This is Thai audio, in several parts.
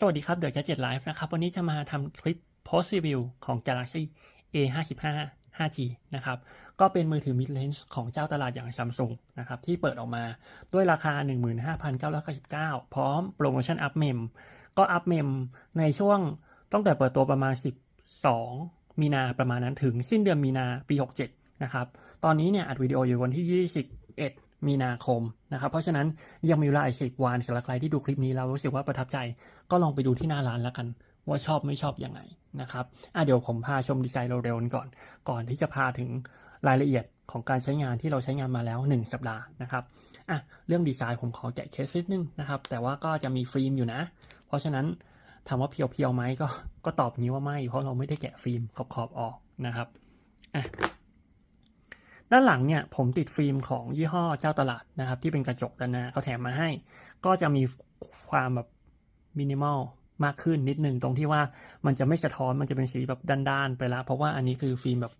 สวัสดีครับเดี๋ยวจะเจ็ดไลฟ์นะครับวันนี้จะมาทำคลิป post review ของ Galaxy A 5 5 5G นะครับก็เป็นมือถือ mid range ของเจ้าตลาดอย่าง Samsung นะครับที่เปิดออกมาด้วยราคา 15,999 พร้อมโปรโมชั่นอัพเมมก็อัพเมมในช่วงตั้งแต่เปิดตัวประมาณ 12 มีนาประมาณนั้นถึงสิ้นเดือนมีนาปี 67 นะครับตอนนี้เนี่ยอัดวิดีโออยู่วันที่ 21 มีนาคมนะครับ เพราะฉะนั้นยังมีเวลาอีกสิบวันสำหรับใครที่ดูคลิปนี้แล้วรู้สึกว่าประทับใจ ก็ลองไปดูที่หน้าร้านแล้วกัน ว่าชอบไม่ชอบอยังไงนะครับอะเดี๋ยวผมพาชมดีไซน์เร็วๆก่อน ก่อนที่จะพาถึงรายละเอียดของการใช้งานที่เราใช้งานมาแล้ว 1 สัปดาห์นะครับอะเรื่องดีไซน์ผมขอแกะเคสนิดนึงนะครับ แต่ว่าก็จะมีฟิล์มอยู่นะ เพราะฉะนั้นถามว่าเพียวๆไหมก็ก็ตอบนี้ว่าไม่ เพราะเราไม่ได้แกะฟิล์มขอบๆออกนะครับอะ ด้านหลังเนี่ยผมติดฟิล์มของยี่ห้อเจ้าตลาดนะครับ ที่เป็นกระจกด้านหน้าเขาแถมมาให้ ก็จะมีความแบบมินิมอลมากขึ้นนิดนึงตรงที่ว่ามันจะไม่สะท้อนมันจะเป็นสีแบบด้านๆไปแล้วเพราะว่าอันนี้คือฟิล์มแบบ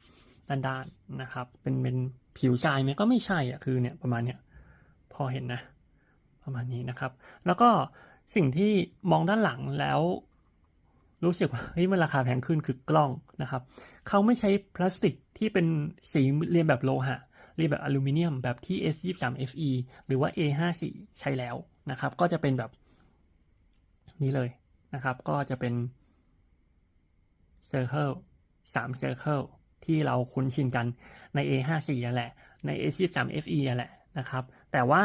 ด้านๆนะครับ เป็นเป็นผิวทรายไหมก็ไม่ใช่อะคือเนี่ยประมาณเนี้ยพอเห็นนะ ประมาณนี้นะครับ แล้วก็สิ่งที่มองด้านหลังแล้ว รู้สึกว่าเฮ้ยมันราคาแพงขึ้นคือกล้องนะครับเขาไม่ใช้พลาสติกที่เป็นสีเรียนแบบโลหะเรียนแบบอลูมิเนียมแบบที่ S23FE หรือว่า A54 ใช้แล้วนะครับ ก็จะเป็นแบบนี้เลยนะครับ ก็จะเป็น Circle 3 Circle ที่เราคุ้นชินกันใน A54 นั่นแหละ ใน S23FE นั่นแหละนะครับ แต่ว่า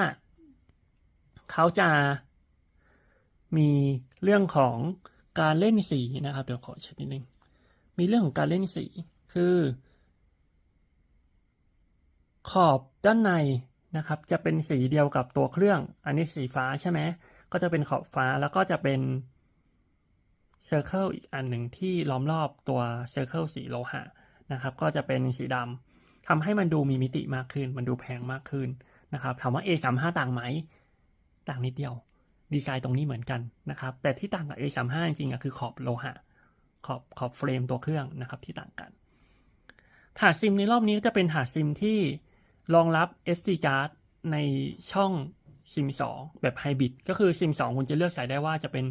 เขาจะมีเรื่องของ การเล่นสีนะครับ เดี๋ยวขอเช็คนิดนึง มีเรื่องของการเล่นสีคือ ขอบด้านในนะครับ จะเป็นสีเดียวกับตัวเครื่อง อันนี้สีฟ้าใช่ไหมก็จะเป็นขอบฟ้าแล้วก็จะเป็นเซอร์เคิลอีกอันหนึ่งที่ล้อมรอบตัวเซอร์เคิลสีโลหะนะครับ ก็จะเป็นสีดำทำให้มันดูมีมิติมากขึ้น มันดูแพงมากขึ้นนะครับ ถามว่า A35 ต่างไหม ต่างนิดเดียว ดีไซน์ตรงนี้เหมือนกันนะครับ แต่ที่ต่างกับ A35 จริงๆอะคือขอบโลหะ ขอบขอบเฟรมตัวเครื่องนะครับที่ต่างกัน ถาดซิมในรอบนี้จะเป็นถาดซิมที่รองรับ SD card ในช่องซิม2แบบไฮบริดก็คือซิม2คุณจะเลือกใส่ได้ว่าจะเป็น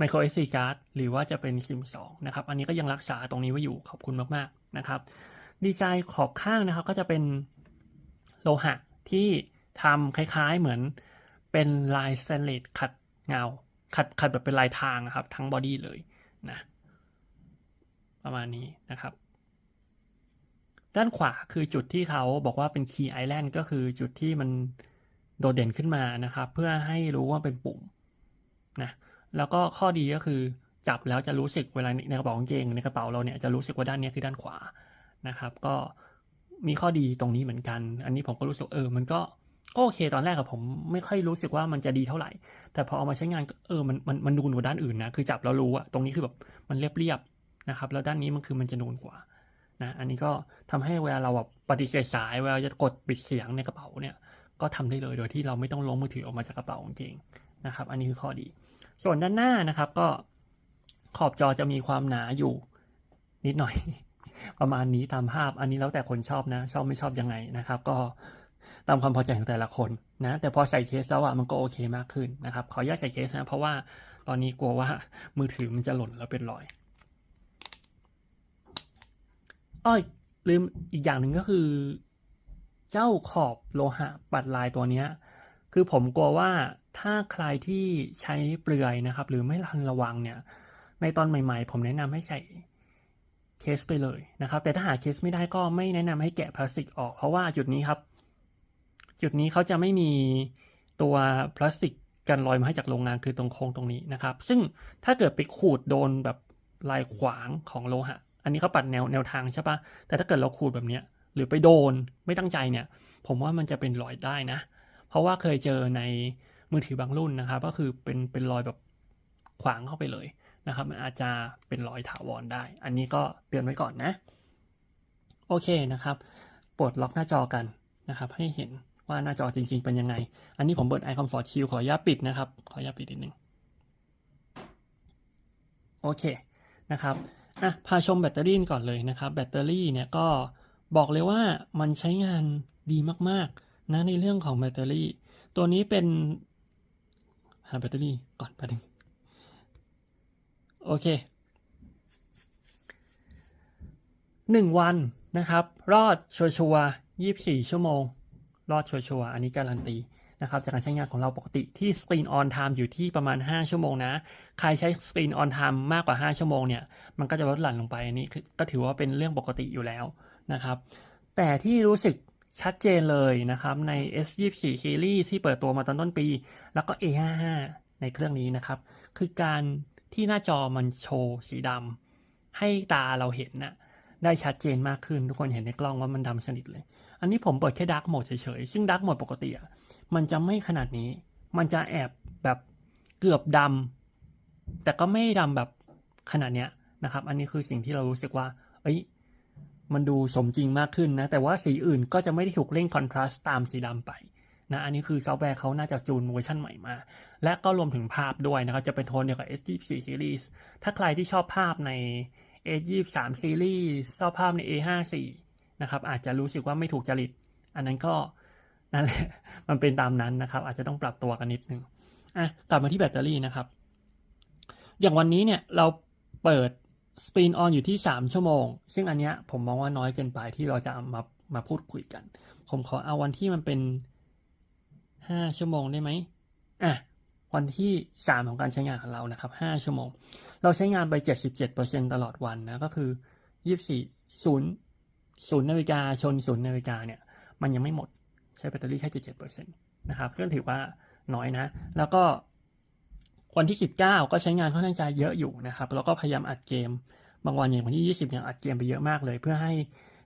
micro SD card หรือว่าจะเป็นซิม2นะครับ อันนี้ก็ยังรักษาตรงนี้ไว้อยู่ขอบคุณมากๆนะครับ ดีไซน์ขอบข้างนะครับก็จะเป็นโลหะที่ทำคล้ายๆเหมือน เป็นลายสแตนเลสขัดเงา ขัดขัดแบบเป็นลายทางนะครับ ทั้งบอดี้เลยนะประมาณนี้นะครับ ด้านขวาคือจุดที่เขาบอกว่าเป็น Key Island ก็คือจุดที่มันโดดเด่นขึ้นมานะครับ เพื่อให้รู้ว่าเป็นปุ่มนะแล้วก็ข้อดีก็คือจับแล้วจะรู้สึกเวลาในกระเป๋ากางเกงในกระเป๋าเราเนี่ยจะรู้สึกว่าด้านนี้คือด้านขวานะครับ ก็มีข้อดีตรงนี้เหมือนกัน อันนี้ผมก็รู้สึกเออ มันก็ โอเค ตอนแรกกับผมไม่ค่อยรู้สึกว่ามันจะดีเท่าไหร่ แต่พอเอามาใช้งานเออมันมันมันดูนกว่าด้านอื่นนะคือจับแล้วรู้อะตรงนี้คือแบบมันเรียบเรียบนะครับ แล้วด้านนี้มันคือมันจะนูนกว่านะอันนี้ก็ทำให้เวลาเราแบบปฏิเสธสายเวลาจะกดปิดเสียงในกระเป๋าเนี่ยก็ทำได้เลยโดยที่เราไม่ต้องล้วงมือถือออกมาจากกระเป๋าจริงนะครับ อันนี้คือข้อดี ส่วนด้านหน้านะครับ ก็ขอบจอจะมีความหนาอยู่ นิดหน่อย ประมาณนี้ตามภาพ อันนี้แล้วแต่คนชอบนะ ชอบไม่ชอบยังไงนะครับ ก็ ตามความพอใจของแต่ละคนนะแต่พอใส่เคสแล้วอะมันก็โอเคมากขึ้นนะครับขออนุญาตใส่เคสนะเพราะว่าตอนนี้กลัวว่ามือถือมันจะหล่นแล้วเป็นรอยอ้อยลืมอีกอย่างหนึ่งก็คือ เจ้าขอบโลหะปัดลายตัวเนี้ยคือผมกลัวว่าถ้าใครที่ใช้เปลือยนะครับ หรือไม่ทันระวังเนี่ย ในตอนใหม่ ๆ ผมแนะนำให้ใส่เคสไปเลยนะครับ แต่ถ้าหาเคสไม่ได้ก็ไม่แนะนำให้แกะพลาสติกออกเพราะว่าจุดนี้ครับ จุดนี้เขาจะไม่มีตัวพลาสติกกันรอยมาให้จากโรงงานคือตรงโค้งตรงนี้นะครับ ซึ่งถ้าเกิดไปขูดโดนแบบลายขวางของโลหะ อันนี้เขาปัดแนวแนวทางใช่ปะแต่ถ้าเกิดเราขูดแบบเนี้ยหรือไปโดนไม่ตั้งใจเนี่ย ผมว่ามันจะเป็นรอยได้นะ เพราะว่าเคยเจอในมือถือบางรุ่นนะครับ ก็คือเป็นเป็นรอยแบบขวางเข้าไปเลยนะครับ มันอาจจะเป็นรอยถาวรได้ อันนี้ก็เตือนไว้ก่อนนะ โอเคนะครับปลดล็อกหน้าจอกันนะครับ ให้เห็น ว่าหน้าจอจริง ๆ เป็นยังไง อันนี้ผมเปิด i Comfort Shield ขออนุญาตปิดนะครับ ขออนุญาตปิดนิดนึง โอเคนะครับอะพาชมแบตเตอรี่ก่อนเลยนะครับ แบตเตอรี่เนี่ยก็บอกเลยว่ามันใช้งานดีมากๆนะในเรื่องของแบตเตอรี่ ตัวนี้เป็นหาแบตเตอรี่ก่อนไปบนึงโอเคหนึ่งวันนะครับ รอดชัวร์ยี่สี่ชั่วโมง รอดชัวร์อันนี้การันตีนะครับจากการใช้งานของเราปกติที่ Screen on time อยู่ที่ประมาณ 5 ชั่วโมงนะ ใครใช้ Screen on time มากกว่า 5 ชั่วโมงเนี่ย มันก็จะลดหลั่นลงไปอันนี้ก็ถือว่าเป็นเรื่องปกติอยู่แล้วนะครับ แต่ที่รู้สึกชัดเจนเลยนะครับ ใน S24 Series ที่เปิดตัวมาตอนต้นปี แล้วก็ A55 ในเครื่องนี้นะครับ คือการที่หน้าจอมันโชว์สีดำให้ตาเราเห็นน่ะได้ชัดเจนมากขึ้นทุกคนเห็นในกล้องว่ามันดำสนิทเลย อันนี้ผมเปิดแค่ดาร์กโหมดเฉยๆ ซึ่งดาร์กโหมดปกติอะมันจะไม่ขนาดนี้ มันจะแอบแบบเกือบดำแต่ก็ไม่ดำแบบขนาดเนี้ยนะครับ อันนี้คือสิ่งที่เรารู้สึกว่า เอ้ย มันดูสมจริงมากขึ้นนะ แต่ว่าสีอื่นก็จะไม่ได้ถูกเร่งคอนทราสต์ตามสีดำไปนะ อันนี้คือซอฟต์แวร์เขาน่าจะจูนเวอร์ชันใหม่มา และก็รวมถึงภาพด้วยนะครับ จะเป็นโทนเดียวกับ S24 Series ถ้าใครที่ชอบภาพใน S23 Series ชอบภาพใน A54 นะครับ อาจจะรู้สึกว่าไม่ถูกจริต อันนั้นก็นั่นแหละมันเป็นตามนั้นนะครับ อาจจะต้องปรับตัวกันนิดนึงอะกลับมาที่แบตเตอรี่นะครับ อย่างวันนี้เนี่ยเราเปิดสปีนออนอยู่ที่ 3 ชั่วโมง ซึ่งอันเนี้ยผมมองว่าน้อยเกินไปที่เราจะมามาพูดคุยกัน ผมขอเอาวันที่มันเป็น 5 ชั่วโมงได้ไหมอะวันที่ 3 ของการใช้งานของเรานะครับ 5 ชั่วโมง เราใช้งานไป 77%ตลอดวันนะ ก็คือ 24 0 0นย์นาฬิกาชน0นย์นาฬิกาเนี่ยมันยังไม่หมดใช้แบตเตอรี่แค่77%นตนะครับก็ถือว่าน้อยนะ แล้วก็วันที่ 19 ก็ใช้งานค่อนข้างจะเยอะอยู่นะครับ แล้วก็พยายามอัดเกม บางวันอย่างวันที่ 20เนี่ยอัดเกมไปเยอะมากเลย เพื่อให้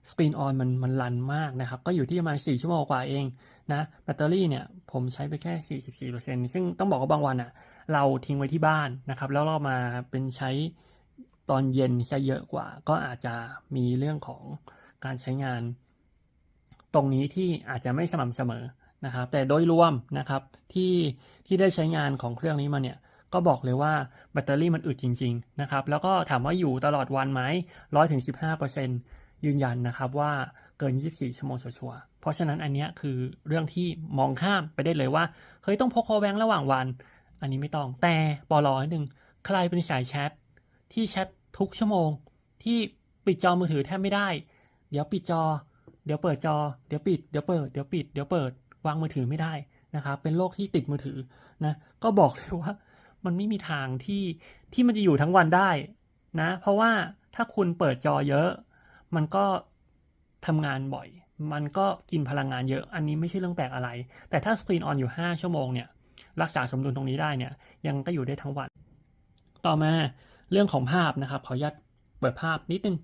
สกรีนออนมันมันรันมากนะครับ ก็อยู่ที่ประมาณ 4 ชั่วโมงกว่าเองนะแบตเตอรี่เนี่ยผมใช้ไปแค่ 44%ซึ่งต้องบอกว่าบางวันอะเราทิ้งไว้ที่บ้านนะครับ แล้วเรามาเป็นใช้ตอนเย็นใช้เยอะกว่า ก็อาจจะมีเรื่องของ การใช้งาน ตรงนี้ที่อาจจะไม่สม่ำเสมอนะครับ แต่โดยรวมนะครับที่ที่ได้ใช้งานของเครื่องนี้มาเนี่ยก็บอกเลยว่าแบตเตอรี่มันอึดจริง ๆ นะครับ แล้วก็ถามว่าอยู่ตลอดวันไหมร้อยถึงสิบห้าเปอร์เซ็นยืนยันนะครับว่าเกิน 24 ชั่วโมงชัวร์เพราะฉะนั้นอันนี้คือเรื่องที่มองข้ามไปได้เลยว่า เฮ้ยต้องพก power bank ระหว่างวัน อันนี้ไม่ต้อง แต่ปอลอนิดนึงใครเป็นสายแชทที่แชททุกชั่วโมง ที่ปิดจอมือถือแทบไม่ได้ ดี๋ยวปิดจอ เดี๋ยวเปิดจอ เดี๋ยวปิด เดี๋ยวเปิด เดี๋ยวปิด เดี๋ยวเปิด วางมือถือไม่ได้นะครับ เป็นโรคที่ติดมือถือนะ ก็บอกเลยว่ามันไม่มีทางที่ที่มันจะอยู่ทั้งวันได้นะ เพราะว่าถ้าคุณเปิดจอเยอะ มันก็ทำงานบ่อย มันก็กินพลังงานเยอะ อันนี้ไม่ใช่เรื่องแปลกอะไร แต่ถ้าสกรีนออนอยู่ 5 ชั่วโมงเนี่ยรักษาสมดุลตรงนี้ได้เนี่ยยังก็อยู่ได้ทั้งวัน ต่อมาเรื่องของภาพนะครับ ขออนุญาตเปิดภาพนิดนึง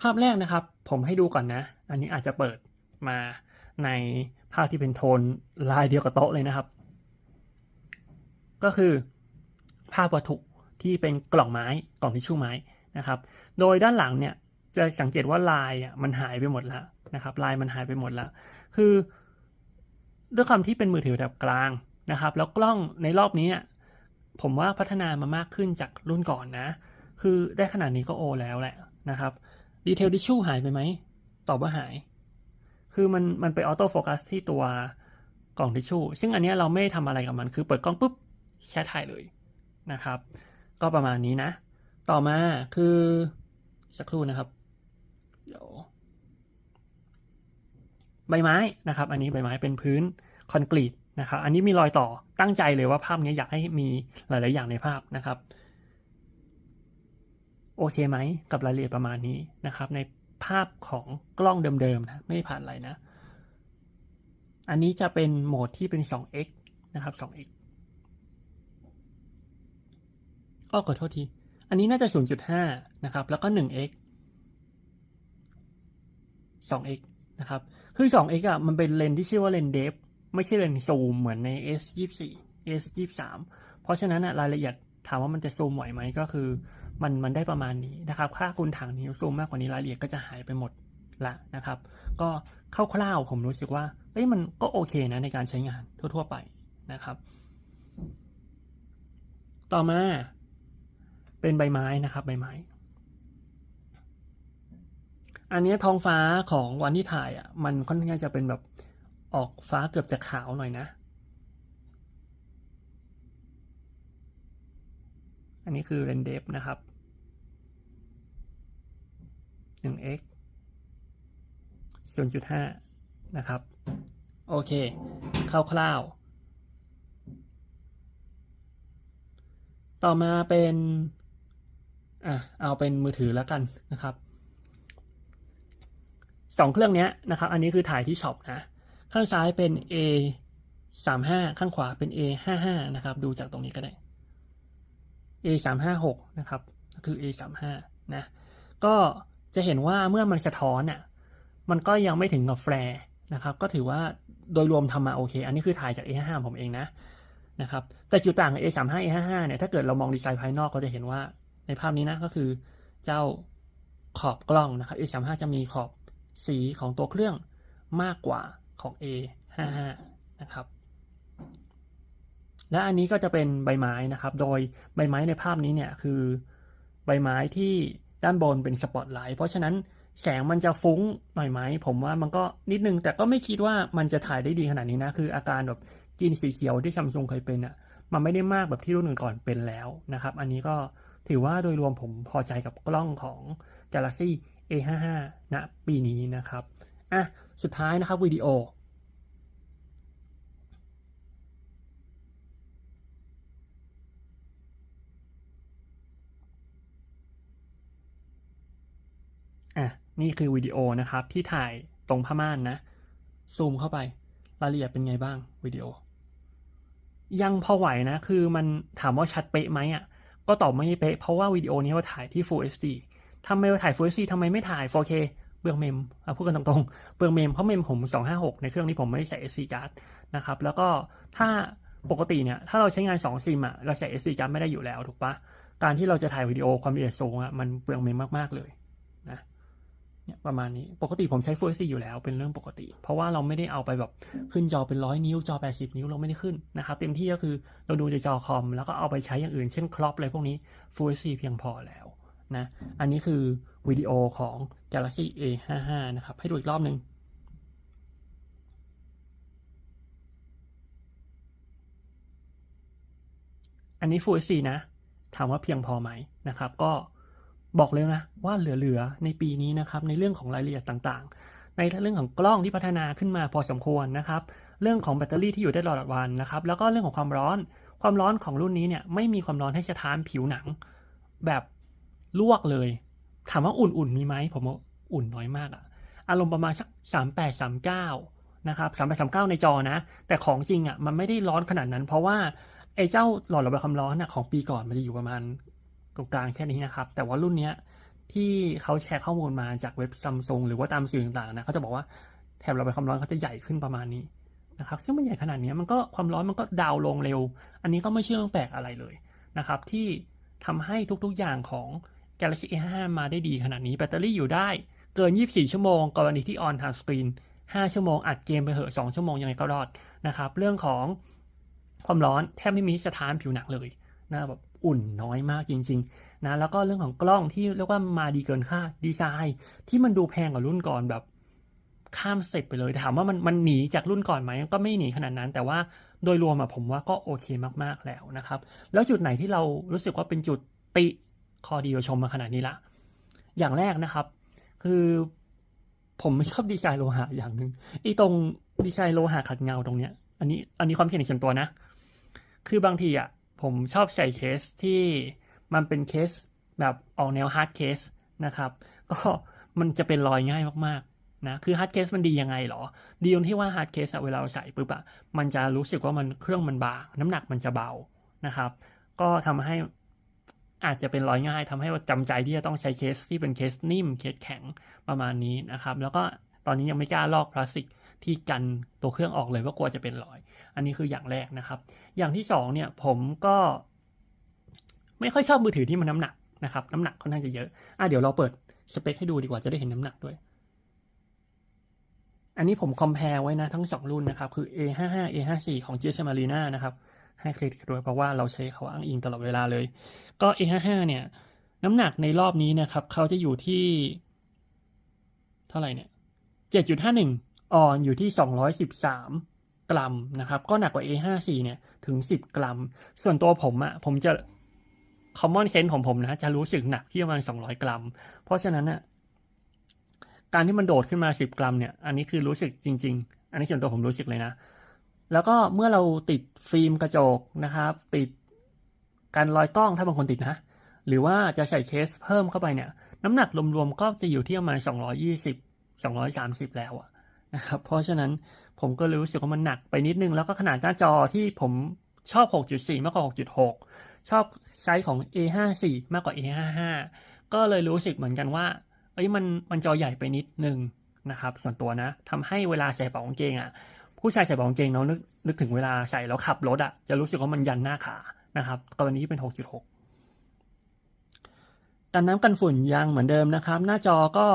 ภาพแรกนะครับ ผมให้ดูก่อนนะ อันนี้อาจจะเปิดมาในภาพที่เป็นโทนลายเดียวกับโต๊ะเลยนะครับ ก็คือภาพวัตถุที่เป็นกล่องไม้กล่องทิชชู่ไม้นะครับ โดยด้านหลังเนี่ยจะสังเกตว่าลายอะมันหายไปหมดแล้วนะครับ ลายมันหายไปหมดแล้ว คือด้วยความที่เป็นมือถือแบบกลางนะครับ แล้วกล้องในรอบนี้ผมว่าพัฒนามามากขึ้นจากรุ่นก่อนนะ คือได้ขนาดนี้ก็โอแล้วแหละนะครับ ดีเทลทิชชู่หายไปไหม ตอบว่าหาย คือมันมันไปออโต้โฟกัสที่ตัวกล่องทิชชู่ ซึ่งอันนี้เราไม่ได้ทำอะไรกับมัน คือเปิดกล้องปุ๊บแชทถ่ายเลยนะครับ ก็ประมาณนี้นะ ต่อมาคือสักครู่นะครับเดี๋ยวใบไม้นะครับ อันนี้ใบไม้เป็นพื้นคอนกรีตนะครับ อันนี้มีรอยต่อตั้งใจเลยว่าภาพนี้อยากให้มีหลาย ๆ อย่างในภาพนะครับ โอเคไหมกับรายละเอียดประมาณนี้นะครับ ในภาพของกล้องเดิมๆนะไม่ผ่านอะไรนะ อันนี้จะเป็นโหมดที่เป็น 2x นะครับ 2x อ้อขอโทษที อันนี้น่าจะ 0.5 นะครับ แล้วก็ 1x 2x นะครับ คือ 2x อะ มันเป็นเลนที่ชื่อว่าเลนเดฟ ไม่ใช่เลนซูมเหมือนใน S24 S23 เพราะฉะนั้นอะรายละเอียด ถามว่ามันจะซูมไหวไหมก็คือ มันมันได้ประมาณนี้นะครับ ค่าคุณถังนิ้วซูมมากกว่านี้รายละเอียดก็จะหายไปหมดละนะครับ ก็คร่าวๆผมรู้สึกว่าเอ้ยมันก็โอเคนะในการใช้งานทั่ว ๆ ไปนะครับ ต่อมาเป็นใบไม้นะครับใบไม้ อันนี้ท้องฟ้าของวันที่ถ่ายอะมันค่อนข้างจะเป็นแบบออกฟ้าเกือบจะขาวหน่อยนะ อันนี้คือเรนเดฟนะครับ 1x 0.5 นะครับ โอเคคร่าวๆ ต่อมาเป็น อะ เอาเป็นมือถือแล้วกันนะครับสองเครื่องนี้นะครับ อันนี้คือถ่ายที่ช็อปนะ ข้างซ้ายเป็น A สามห้าข้างขวาเป็น A ห้าห้านะครับ ดูจากตรงนี้ก็ได้ A สามห้าหกนะครับก็คือ A สามห้านะก็จะเห็นว่าเมื่อมันสะท้อนอะมันก็ยังไม่ถึงกับแฟร์นะครับ ก็ถือว่าโดยรวมทำมาโอเค อันนี้คือถ่ายจาก A ห้าผมเองนะนะครับแต่จุดต่าง A สามห้า A ห้าห้าเนี่ยถ้าเกิดเรามองดีไซน์ภายนอกก็จะเห็นว่าในภาพนี้นะก็คือเจ้าขอบกล้องนะครับ A สามห้าจะมีขอบสีของตัวเครื่องมากกว่าของ A ห้าห้านะครับ และอันนี้ก็จะเป็นใบไม้นะครับ โดยใบไม้ในภาพนี้เนี่ยคือใบไม้ที่ด้านบนเป็นสปอตไลท์เพราะฉะนั้นแสงมันจะฟุ้งหน่อยไหม ผมว่ามันก็นิดนึง แต่ก็ไม่คิดว่ามันจะถ่ายได้ดีขนาดนี้นะ คืออาการแบบกินสีเขียวที่ซัมซุงเคยเป็นอะ่ะ มันไม่ได้มากแบบที่รุ่นอื่นก่อนเป็นแล้วนะครับ อันนี้ก็ถือว่าโดยรวมผมพอใจกับกล้องของ Galaxy A55 ณปีนี้นะครับ อะ สุดท้ายนะครับวิดีโอ อะ นี่คือวิดีโอนะครับที่ถ่ายตรงผ้าม่านนะ ซูมเข้าไป รายละเอียดเป็นไงบ้างวิดีโอ ยังพอไหวนะ คือมันถามว่าชัดเป๊ะไหมอะ ก็ตอบไม่เป๊ะ เพราะว่าวิดีโอนี้เราถ่ายที่ Full HD ทำไมเราถ่าย Full HD ทำไมไม่ถ่าย 4K เบืองเมมเอาพูดกันตรงๆเบืองเมม เพราะเมมผม 256 ในเครื่องนี้ผมไม่ใส่ SD card นะครับ แล้วก็ถ้าปกติเนี่ย ถ้าเราใช้งาน 2 ซิมอะเราใส่ SD card ไม่ได้อยู่แล้วถูกปะการที่เราจะถ่ายวิดีโอความละเอียดสูงอะมันเปลืองเมมมากๆเลยนะ เนี่ยประมาณนี้ปกติผมใช้ Full HD อยู่แล้วเป็นเรื่องปกติ เพราะว่าเราไม่ได้เอาไปแบบขึ้นจอเป็นร้อยนิ้วจอ 80 นิ้วเราไม่ได้ขึ้นนะครับเต็มที่ก็คือเราดูในจอคอม แล้วก็เอาไปใช้อย่างอื่นเช่นครอปอะไรพวกนี้ Full HD เพียงพอแล้วนะอันนี้คือวิดีโอของ Galaxy A55 นะครับ ให้ดูอีกรอบหนึ่งอันนี้ Full HD นะ ถามว่าเพียงพอไหมนะครับ ก็ บอกเลยนะว่าเหลือๆในปีนี้นะครับในเรื่องของรายละเอียดต่างๆ ในเรื่องของกล้องที่พัฒนาขึ้นมาพอสมควรนะครับ เรื่องของแบตเตอรี่ที่อยู่ได้ตลอดวันนะครับ แล้วก็เรื่องของความร้อน ความร้อนของรุ่นนี้เนี่ยไม่มีความร้อนให้สะท้านผิวหนัง แบบลวกเลย ถามว่าอุ่นๆมีไหมผมว่าอุ่นน้อยมากอะอารมณ์ประมาณสักสามแปดสามเก้านะครับสามแปดสามเก้าในจอนะ แต่ของจริงอะมันไม่ได้ร้อนขนาดนั้น เพราะว่าไอ้เจ้าหลอดระบายความร้อนอะของปีก่อนมันจะอยู่ประมาณ ตรงกลางแค่นี้นะครับ แต่ว่ารุ่นนี้ที่เขาแชร์ข้อมูลมาจากเว็บซัมซุงหรือว่าตามสื่อต่างๆนะเขาจะบอกว่าแถบระบายความร้อนเขาจะใหญ่ขึ้นประมาณนี้นะครับซึ่งมันใหญ่ขนาดนี้มันก็ความร้อนมันก็ดาวน์ลงเร็ว อันนี้ก็ไม่เชื่อเรื่องแปลกอะไรเลยนะครับที่ทำให้ทุกๆอย่างของ Galaxy A5 มาได้ดีขนาดนี้แบตเตอรี่อยู่ได้เกิน 24 ชั่วโมง กรณีที่ออนทางสกรีน5ชั่วโมง อัดเกมไปเหอะ 2 ชั่วโมงยังไงก็รอดนะครับ เรื่องของความร้อนแทบไม่มีสะท้านผิวหนังเลยนะแบบ อุ่นน้อยมากจริง ๆ นะ แล้วก็เรื่องของกล้องที่เรียกว่ามาดีเกินค่าดีไซน์ ที่มันดูแพงกว่ารุ่นก่อนแบบข้ามเสเต็ปไปเลยถามว่ามันมันหนีจากรุ่นก่อนไหมก็ไม่หนีขนาดนั้น แต่ว่าโดยรวมอะผมว่าก็โอเคมากๆแล้วนะครับ แล้วจุดไหนที่เรารู้สึกว่าเป็นจุดติข้อดีเราชมมาขนาดนี้ละ อย่างแรกนะครับ คือผมไม่ชอบดีไซน์โลหะอย่างหนึ่งไอ้ตรงดีไซน์โลหะขัดเงาตรงเนี้ย อันนี้อันนี้ความคิดเห็นส่วนตัวนะ คือบางทีอะ ผมชอบใส่เคสที่มันเป็นเคสแบบออกแนวฮาร์ดเคสนะครับก็มันจะเป็นรอยง่ายมากๆนะคือฮาร์ดเคสมันดียังไงหรอ ดีตรงที่ว่าฮาร์ดเคสเวลาเราใส่ปุ๊บอะมันจะรู้สึกว่ามันเครื่องมันบางน้ำหนักมันจะเบานะครับ ก็ทำให้อาจจะเป็นรอยง่ายทำให้จำใจที่จะต้องใช้เคสที่เป็นเคสนิ่มเคสแข็งประมาณนี้นะครับ แล้วก็ตอนนี้ยังไม่กล้าลอกพลาสติก ที่กันตัวเครื่องออกเลยว่ากลัวจะเป็นรอย อันนี้คืออย่างแรกนะครับ อย่างที่สองเนี่ยผมก็ ไม่ค่อยชอบมือถือที่มันน้ำหนักนะครับ น้ำหนักค่อนข้างจะเยอะอะเดี๋ยวเราเปิดสเปคให้ดูดีกว่าจะได้เห็นน้ำหนักด้วย อันนี้ผมคอมเพลไว้นะทั้งสองรุ่นนะครับ คือ A55 A54 ของ GSM Arena นะครับ ให้เครดิตด้วยเพราะว่าเราใช้เขาอ้างอิงตลอดเวลาเลย ก็ A55 เนี่ย น้ำหนักในรอบนี้นะครับ เขาจะอยู่ที่ เท่าไหร่เนี่ย 7.51 ออนอยู่ที่ 213 กรัมนะครับ ก็หนักกว่า A54 เนี่ยถึง 10 กรัม ส่วนตัวผมอะ่ะผมจะ common sense ของผมนะ จะรู้สึกหนักที่ประมาณ 200 กรัม เพราะฉะนั้นน่ะการที่มันโดดขึ้นมา 10 กรัมเนี่ย อันนี้คือรู้สึกจริง ๆ อันนี้ส่วนตัวผมรู้สึกเลยนะ แล้วก็เมื่อเราติดฟิล์มกระจกนะครับ ติดการรอยกล้องถ้าบางคนติดนะ หรือว่าจะใส่เคสเพิ่มเข้าไปเนี่ย น้ำหนักรวมๆก็จะอยู่ที่ประมาณ 220 230 แล้วอะ นะครับ เพราะฉะนั้นผมก็เลยรู้สึกว่ามันหนักไปนิดนึง แล้วก็ขนาดหน้าจอที่ผมชอบ 6.4 มากกว่า 6.6 ชอบไซส์ของ A54 มากกว่า A55 ก็เลยรู้สึกเหมือนกันว่า เอ้ยมันมันจอใหญ่ไปนิดนึงนะครับ ส่วนตัวนะทำให้เวลาใส่กระเป๋ากางเกงอะ ผู้ชายใส่กระเป๋ากางเกงเนาะนึกนึกถึงเวลาใส่แล้วขับรถอะ จะรู้สึกว่ามันยันหน้าขานะครับกรณีที่เป็น 6.6กันน้ำกันฝุ่นยังเหมือนเดิมนะครับ หน้าจอก็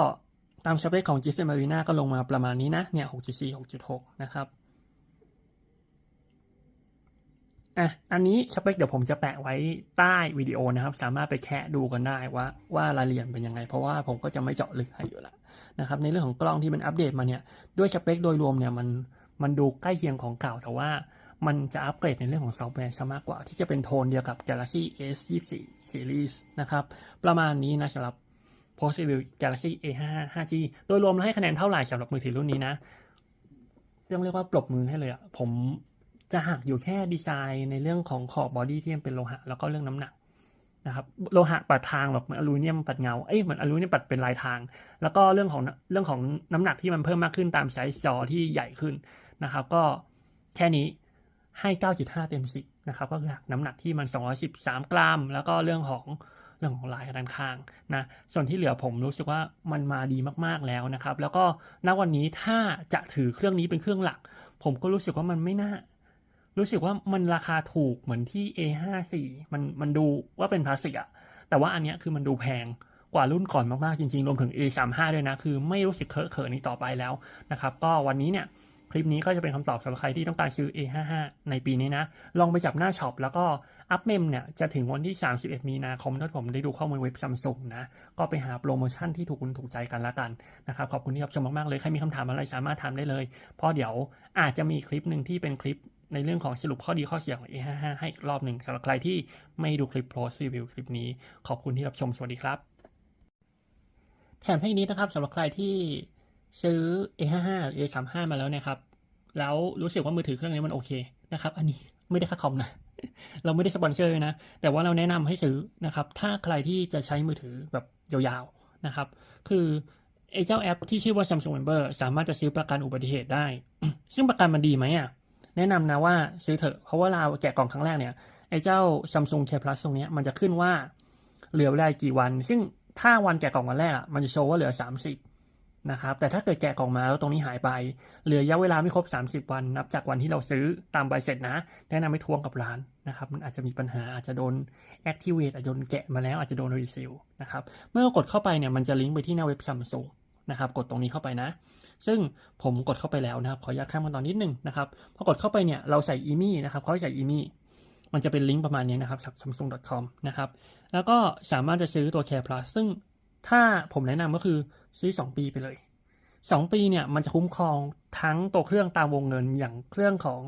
ตามสเปคของ g s m Arena ก็ลงมาประมาณนี้นะ เนี่ย 6.4 6.6 นะครับ อะ อันนี้สเปคเดี๋ยวผมจะแปะไว้ใต้วิดีโอนะครับ สามารถไปแคะดูกันได้ว่าว่ารายละเอียดเป็นยังไง เพราะว่าผมก็จะไม่เจาะลึกให้อยู่ละนะครับ ในเรื่องของกล้องที่มันอัปเดตมาเนี่ย ด้วยสเปคโดยรวมเนี่ยมันมันดูใกล้เคียงของเก่าแต่ว่ามันจะอัปเกรดในเรื่องของซอฟต์แวร์ซะมากกว่า ที่จะเป็นโทนเดียวกับ Galaxy S 24 Series นะครับ ประมาณนี้นะสำหรับ Post Review Galaxy A5 5G โดยรวมแล้วให้คะแนนเท่าไหร่สำหรับมือถือรุ่นนี้นะต้องเรียกว่าปรบมือให้เลยอะผมจะหักอยู่แค่ดีไซน์ในเรื่องของขอบบอดี้ที่มันเป็นโลหะแล้วก็เรื่องน้ำหนักนะครับโลหะปัดทางแบบเหมือนอลูมิเนียมปัดเงาเอ้ยเหมือนอลูมิเนียมปัดเป็นลายทาง แล้วก็เรื่องของเรื่องของน้ำหนักที่มันเพิ่มมากขึ้นตามไซส์จอที่ใหญ่ขึ้นนะครับ ก็แค่นี้ให้ 9.5 เต็ม 10 นะครับ ก็คือหักน้ำหนักที่มัน 213 กรัม แล้วก็เรื่องของ รื่องของลายด้านข้างนะส่วนที่เหลือผมรู้สึกว่ามันมาดีมากๆแล้วนะครับ แล้วก็ณวันนี้ถ้าจะถือเครื่องนี้เป็นเครื่องหลัก ผมก็รู้สึกว่ามันไม่น่า รู้สึกว่ามันราคาถูกเหมือนที่ A54 มันมันดูว่าเป็นพลาสติกอะแต่ว่าอันเนี้ยคือมันดูแพงกว่ารุ่นก่อนมากๆจริงๆรวมถึง A35 ด้วยนะ คือไม่รู้สึกเคอะเขินนี้ต่อไปแล้วนะครับ ก็วันนี้เนี่ย คลิปนี้ก็จะเป็นคำตอบสำหรับใครที่ต้องการซื้อ A55 ในปีนี้นะ ลองไปจับหน้าช็อปแล้วก็อัพเมมเนี่ยจะถึงวันที่ 31 มีนาคมถ้าผมได้ดูข้อมูลเว็บซัมซุงนะ ก็ไปหาโปรโมชั่นที่ถูกคุณถูกใจกันละกันนะครับ ขอบคุณที่รับชมมาก ๆ เลย ใครมีคำถามอะไรสามารถถามได้เลย เพราะเดี๋ยวอาจจะมีคลิปหนึ่งที่เป็นคลิปในเรื่องของสรุปข้อดีข้อเสียของ A55 ให้อีกรอบหนึ่งสำหรับใครที่ไม่ดูคลิป Pro Review คลิปนี้ ขอบคุณที่รับชมสวัสดีครับ แถมให้อีกนิดนะครับสำหรับใครที่ ซื้อ A55 หรือ A35 มาแล้วนี่ยครับ แล้วรู้สึกว่ามือถือเครื่องนี้มันโอเคนะครับ อันนี้ไม่ได้ค่าคอมนะ เราไม่ได้สปอนเซอร์นะ แต่ว่าเราแนะนำให้ซื้อนะครับ ถ้าใครที่จะใช้มือถือแบบยาวๆนะครับ คือไอ้เจ้าแอปที่ชื่อว่า Samsung Member สามารถจะซื้อประกันอุบัติเหตุได้ ซึ่งประกันมันดีไหมอะ แนะนำนะว่าซื้อเถอะ เพราะว่าเราแกะกล่องครั้งแรกเนี่ย ไอ้เจ้า Samsung Care Plus ตรงนี้มันจะขึ้นว่าเหลือเวลากี่วัน ซึ่งถ้าวันแกะกล่องวันแรกอะมันจะโชว์ว่าเหลือ 30 นะครับแต่ถ้าเกิดแกะกล่องมาแล้วตรงนี้หายไป เหลือระยะเวลาไม่ครบ 30 วัน นับจากวันที่เราซื้อตามใบเสร็จนะ แนะนำให้ทวงกับร้านนะครับมันอาจจะมีปัญหาอาจจะโดน activate อาจจะโดนแกะมาแล้วอาจจะโดน reseal นะครับเมื่อกดเข้าไปเนี่ยมันจะลิงก์ไปที่หน้าเว็บ Samsung นะครับกดตรงนี้เข้าไปนะ ซึ่งผมกดเข้าไปแล้วนะครับขออนุญาตข้ามขั้นตอนนิดนึงนะครับพอกดเข้าไปเนี่ยเราใส่อีมี่นะครับเขาให้ใส่อีมี่มันจะเป็นลิงก์ประมาณนี้นะครับ samsung.com นะครับแล้วก็สามารถจะซื้อตัว Care Plus ซึ่งถ้าผมแนะนำก็คือ ซื้อ 2 ปีไปเลย 2 ปีเนี่ยมันจะคุ้มครองทั้งตัวเครื่องตามวงเงินอย่างเครื่องของ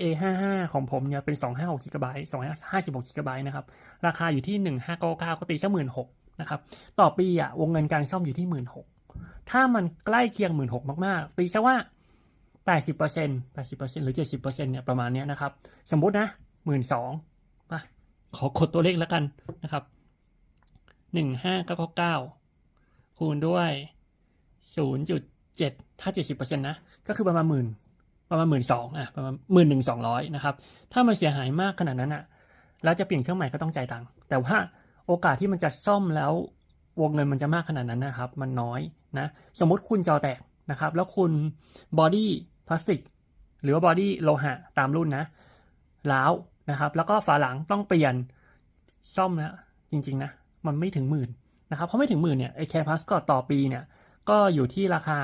A55 ของผมเนี่ยเป็น 256 GB 256 GB นะครับ ราคาอยู่ที่ 1599ก็ตีซะ16นะครับ ต่อปีอะวงเงินการซ่อมอยู่ที่ 16ถ้ามันใกล้เคียง 16มาก ๆ ตีซะว่า 80% 80%หรือ 70%เนี่ยประมาณนี้นะครับ สมมตินะ 12มาขอกดตัวเลขแล้วกันนะครับ 1599 คูณด้วยศูนย์จุดเจ็ดถ้าเจ็ดสิบเปอร์เซ็นต์นะ ก็คือประมาณหมื่นประมาณหมื่นสองอะประมาณหมื่นหนึ่งสองร้อยนะครับ ถ้ามันเสียหายมากขนาดนั้นอะ แล้วจะเปลี่ยนเครื่องใหม่ก็ต้องจ่ายตังค์ แต่ว่าโอกาสที่มันจะซ่อมแล้ววงเงินมันจะมากขนาดนั้นนะครับ มันน้อยนะ สมมติคุณจอแตกนะครับ แล้วคุณบอดี้พลาสติกหรือว่าบอดี้โลหะตามรุ่นนะล้าวนะครับ แล้วก็ฝาหลังต้องเปลี่ยนซ่อมนะ จริง ๆ นะ มันไม่ถึงหมื่น นะครับเพราะไม่ถึงหมื่นเนี่ยไอแคร์พลัสก็ต่อปีเนี่ยก็อยู่ที่ราคา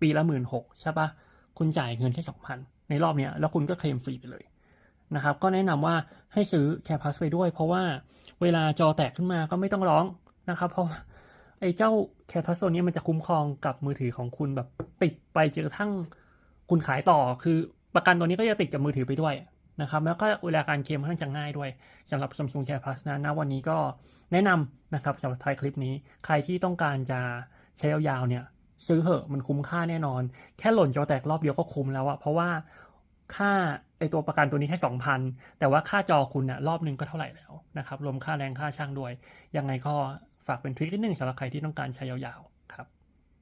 ปีละหมื่นหกใช่ปะคุณจ่ายเงินแค่สองพันในรอบเนี้ยแล้วคุณก็เคลมฟรีไปเลยนะครับก็แนะนำว่าให้ซื้อแคร์พลัสไปด้วย เพราะว่าเวลาจอแตกขึ้นมาก็ไม่ต้องร้องนะครับเพราะไอ้เจ้าแคร์พลัสตัวนี้มันจะคุ้มครองกับมือถือของคุณแบบติดไปจนกระทั่งคุณขายต่อคือประกันตัวนี้ก็จะติดกับมือถือไปด้วย นะครับแล้วก็เวลาการเคลมค่อนข้างจะง่ายด้วยสำหรับ Samsung Care Plus นะณวันนี้ก็แนะนำนะครับสำหรับท้ายคลิปนี้ ใครที่ต้องการจะใช้ยาวๆเนี่ยซื้อเหอะมันคุ้มค่าแน่นอน แค่หล่นจอแตกรอบเดียวก็คุ้มแล้วอะเพราะว่าค่าไอตัวประกันตัวนี้แค่สองพันแต่ว่าค่าจอคุณอะรอบนึงก็เท่าไหร่แล้วนะครับรวมค่าแรงค่าช่างด้วย ยังไงก็ฝากเป็นทริคนิดนึงสำหรับใครที่ต้องการใช้ยาวๆ